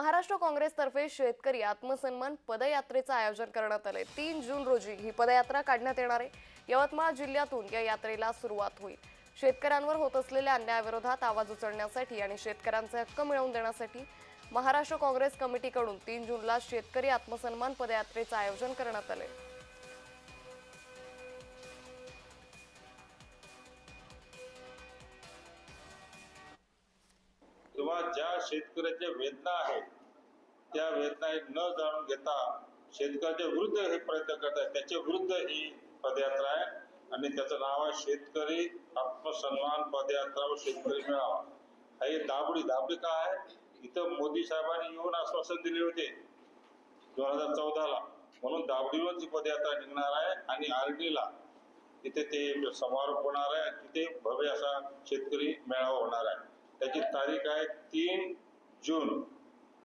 महाराष्ट्र काँग्रेसतर्फे शेतकरी आत्मसन्मान पदयात्रेचं आयोजन करण्यात आलंय. तीन जून रोजी ही पदयात्रा काढण्यात येणार आहे. यवतमाळ जिल्ह्यातून या यात्रेला सुरुवात होईल. शेतकऱ्यांवर होत असलेल्या अन्यायाविरोधात आवाज उचलण्यासाठी आणि शेतकऱ्यांचे हक्क मिळवून देण्यासाठी महाराष्ट्र काँग्रेस कमिटीकडून तीन जूनला शेतकरी आत्मसन्मान पदयात्रेचं आयोजन करण्यात आलंय. ज्या शेतकऱ्याच्या वेदना आहेत त्या वेदना न जाणून घेता शेतकऱ्याच्या विरुद्ध हे प्रयत्न करतात. त्याच्या विरुद्ध ही पदयात्रा आहे आणि त्याचं नाव आहे शेतकरी आत्मसन्मान पदयात्रा व शेतकरी मेळावा. हा हे दाबडी दाबडी का आहे? इथं मोदी साहेबांनी येऊन आश्वासन दिले होते दोन हजार चौदाला. म्हणून दाबडीवरच ही पदयात्रा निघणार आहे आणि आर्डीला तिथे ते समारोप होणार आहे तिथे भव्य असा शेतकरी मेळावा होणार आहे. त्याची तारीख आहे तीन जून.